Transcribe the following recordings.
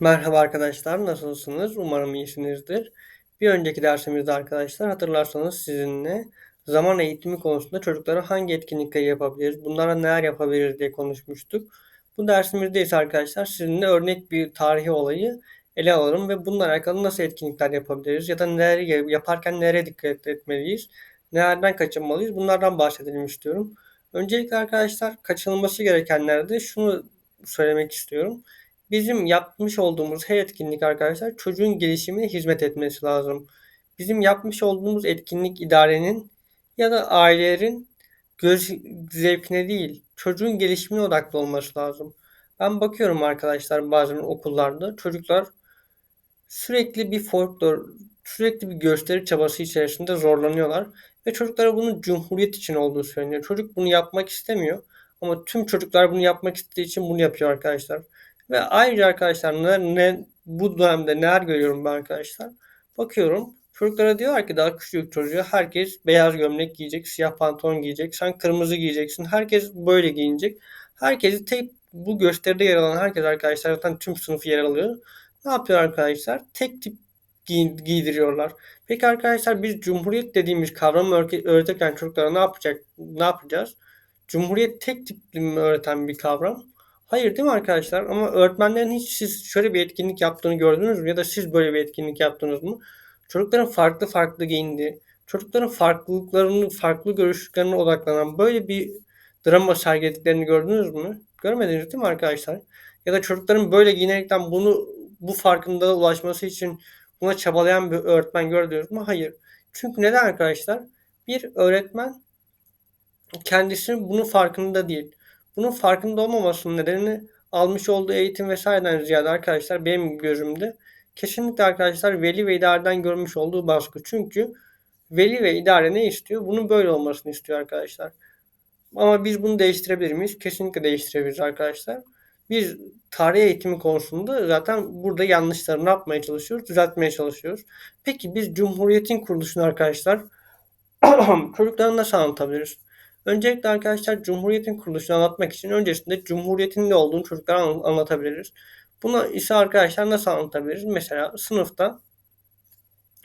Merhaba arkadaşlar, nasılsınız? Umarım iyisinizdir. Bir önceki dersimizde arkadaşlar hatırlarsanız sizinle zaman eğitimi konusunda çocuklara hangi etkinlikleri yapabiliriz, bunlara neler yapabiliriz diye konuşmuştuk. Bu dersimizde ise arkadaşlar sizinle örnek bir tarihi olayı ele alalım ve bununla alakalı nasıl etkinlikler yapabiliriz ya da neler yaparken nereye dikkat etmeliyiz, nelerden kaçınmalıyız bunlardan bahsedelim istiyorum. Öncelikle arkadaşlar kaçınılması gerekenlerde şunu söylemek istiyorum. Bizim yapmış olduğumuz her etkinlik arkadaşlar çocuğun gelişimine hizmet etmesi lazım. Bizim yapmış olduğumuz etkinlik idarenin ya da ailelerin göz zevkine değil, çocuğun gelişimine odaklı olması lazım. Ben bakıyorum arkadaşlar bazen okullarda çocuklar sürekli bir folklor, sürekli bir gösteri çabası içerisinde zorlanıyorlar ve çocuklara bunun cumhuriyet için olduğu söyleniyor. Çocuk bunu yapmak istemiyor ama tüm çocuklar bunu yapmak istediği için bunu yapıyor arkadaşlar. Ve ayrıca arkadaşlar ne, ne bu dönemde neler görüyorum ben arkadaşlar? Bakıyorum çocuklara diyorlar ki daha küçük çocuğa herkes beyaz gömlek giyecek, siyah pantolon giyecek, sen kırmızı giyeceksin. Herkes böyle giyinecek. Herkesi tek bu gösteride yer alan herkes arkadaşlar zaten tüm sınıfı yer alıyor. Ne yapıyor arkadaşlar? Tek tip giydiriyorlar. Peki arkadaşlar biz cumhuriyet dediğimiz kavramı öğretirken çocuklara ne yapacak? Ne yapacağız? Cumhuriyet tek tip mi öğreten bir kavram? Hayır değil mi arkadaşlar? Ama öğretmenlerin hiç siz şöyle bir etkinlik yaptığını gördünüz mü? Ya da siz böyle bir etkinlik yaptınız mı? Çocukların farklı farklı giyindiği, çocukların farklılıklarını, farklı görüşlerine odaklanan böyle bir drama sergilediklerini gördünüz mü? Görmediniz değil mi arkadaşlar? Ya da çocukların böyle giyinerekten bunu bu farkındalığa ulaşması için buna çabalayan bir öğretmen gördünüz mü? Hayır. Çünkü neden arkadaşlar? Bir öğretmen kendisi bunun farkında değil. Bunun farkında olmamasının nedeni almış olduğu eğitim vesaireden ziyade arkadaşlar benim gözümde kesinlikle arkadaşlar veli ve idareden görmüş olduğu baskı. Çünkü veli ve idare ne istiyor? Bunun böyle olmasını istiyor arkadaşlar. Ama biz bunu değiştirebilir miyiz? Kesinlikle değiştirebiliriz arkadaşlar. Biz tarih eğitimi konusunda zaten burada yanlışları ne yapmaya çalışıyoruz? Düzeltmeye çalışıyoruz. Peki biz Cumhuriyet'in kuruluşunu arkadaşlar çocuklara nasıl anlatabiliriz? Öncelikle arkadaşlar Cumhuriyet'in kuruluşunu anlatmak için öncesinde Cumhuriyet'in ne olduğunu çocuklara anlatabiliriz. Bunu ise arkadaşlar nasıl anlatabiliriz? Mesela sınıfta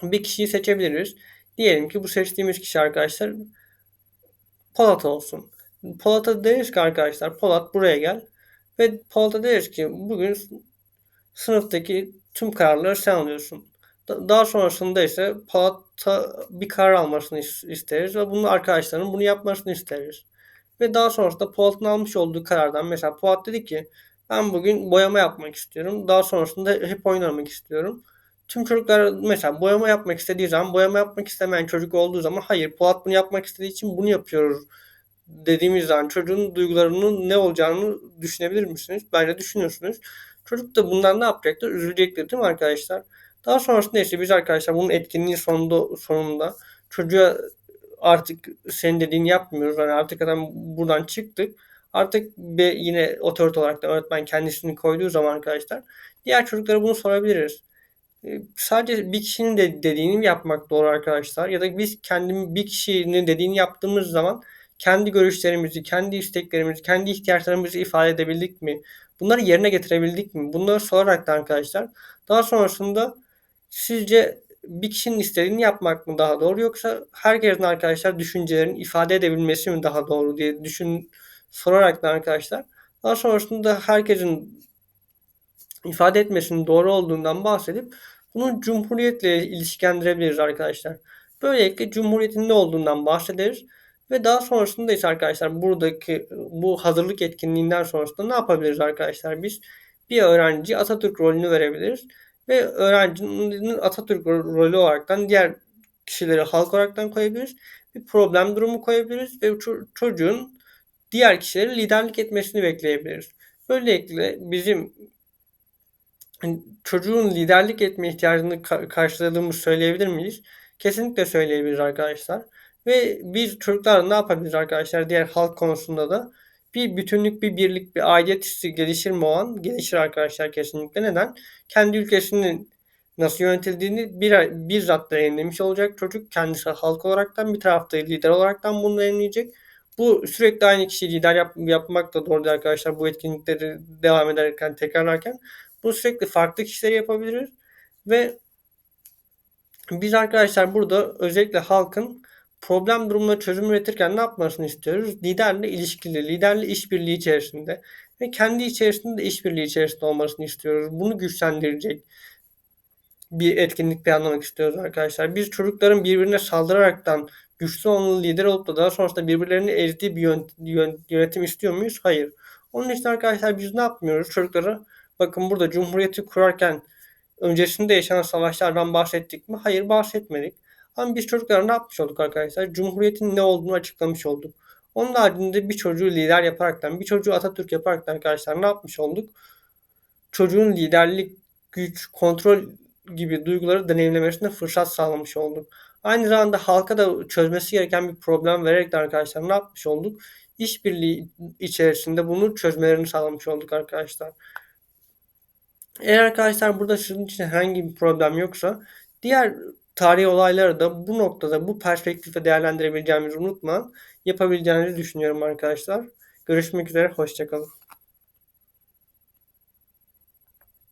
bir kişiyi seçebiliriz. Diyelim ki bu seçtiğimiz kişi arkadaşlar Polat olsun. Polat'a deriz ki arkadaşlar Polat buraya gel. Ve Polat'a deriz ki bugün sınıftaki tüm kararları sen alıyorsun. Daha sonrasında ise Polat'a bir karar almasını isteriz ve bunu arkadaşların bunu yapmasını isteriz. Ve daha sonrasında Polat'ın almış olduğu karardan mesela Polat dedi ki ben bugün boyama yapmak istiyorum. Daha sonrasında hep oynamak istiyorum. Tüm çocuklar mesela boyama yapmak istediği zaman boyama yapmak istemeyen çocuk olduğu zaman hayır Polat bunu yapmak istediği için bunu yapıyoruz dediğimiz zaman çocuğun duygularının ne olacağını düşünebilir misiniz? Bence düşünüyorsunuz. Çocuk da bundan ne yapacaktır? Üzülecektir değil mi arkadaşlar? Daha sonrasında işte biz arkadaşlar bunun etkinliği sonunda sonunda çocuğa artık senin dediğini yapmıyoruz. Yani artık adam buradan çıktık. Artık bir yine otorite olarak da öğretmen kendisini koyduğu zaman arkadaşlar diğer çocuklara bunu sorabiliriz. Ee, sadece bir kişinin de dediğini yapmak doğru arkadaşlar. Ya da biz kendim bir kişinin dediğini yaptığımız zaman kendi görüşlerimizi, kendi isteklerimizi, kendi ihtiyaçlarımızı ifade edebildik mi? Bunları yerine getirebildik mi? Bunları sorarak da arkadaşlar daha sonrasında sizce bir kişinin istediğini yapmak mı daha doğru yoksa herkesin arkadaşlar düşüncelerini ifade edebilmesi mi daha doğru diye düşün sorarak da arkadaşlar daha sonrasında herkesin ifade etmesinin doğru olduğundan bahsedip bunu cumhuriyetle ilişkilendirebiliriz arkadaşlar. Böylelikle cumhuriyetin ne olduğundan bahsederiz ve daha sonrasında ise arkadaşlar buradaki bu hazırlık etkinliğinden sonrasında ne yapabiliriz arkadaşlar biz? Bir öğrenci Atatürk rolünü verebiliriz ve öğrencinin Atatürk rolü olaraktan diğer kişileri halk olaraktan koyabiliriz. Bir problem durumu koyabiliriz ve çocuğun diğer kişileri liderlik etmesini bekleyebiliriz. Böylelikle bizim hani çocuğun liderlik etme ihtiyacını karşıladığımızı söyleyebilir miyiz? Kesinlikle söyleyebiliriz arkadaşlar. Ve biz çocuklar ne yapabiliriz arkadaşlar diğer halk konusunda da bir bütünlük, bir birlik, bir aidiyet hissi gelişir mi o an? Gelişir arkadaşlar kesinlikle. Neden? Kendi ülkesinin nasıl yönetildiğini bir, bizzat deneyimlemiş olacak çocuk. Kendisi halk olaraktan bir tarafta lider olaraktan bunu deneyimleyecek. Bu sürekli aynı kişiyi lider yap, yapmak da doğru değil arkadaşlar. Bu etkinlikleri devam ederken, tekrarlarken. Bunu sürekli farklı kişiler yapabiliriz ve biz arkadaşlar burada özellikle halkın problem durumuna çözüm üretirken ne yapmasını istiyoruz? Liderle ilişkili, liderle işbirliği içerisinde ve kendi içerisinde de işbirliği içerisinde olmasını istiyoruz. Bunu güçlendirecek bir etkinlik planlamak istiyoruz arkadaşlar. Biz çocukların birbirine saldıraraktan güçlü onlu lider olup da daha sonrasında birbirlerini ezdiği bir yönetim istiyor muyuz? Hayır. Onun için arkadaşlar biz ne yapmıyoruz? Çocuklara bakın burada cumhuriyeti kurarken öncesinde yaşanan savaşlardan bahsettik mi? Hayır bahsetmedik. Ama biz çocuklara ne yapmış olduk arkadaşlar? Cumhuriyetin ne olduğunu açıklamış olduk. Onun haricinde bir çocuğu lider yaparaktan, bir çocuğu Atatürk yaparaktan arkadaşlar ne yapmış olduk? Çocuğun liderlik, güç, kontrol gibi duyguları deneyimlemesine fırsat sağlamış olduk. Aynı zamanda halka da çözmesi gereken bir problem vererek de arkadaşlar ne yapmış olduk? İşbirliği içerisinde bunu çözmelerini sağlamış olduk arkadaşlar. Eğer arkadaşlar burada sizin için herhangi bir problem yoksa diğer tarihi olayları da bu noktada bu perspektifte değerlendirebileceğimizi unutma yapabileceğinizi düşünüyorum arkadaşlar. Görüşmek üzere, hoşçakalın.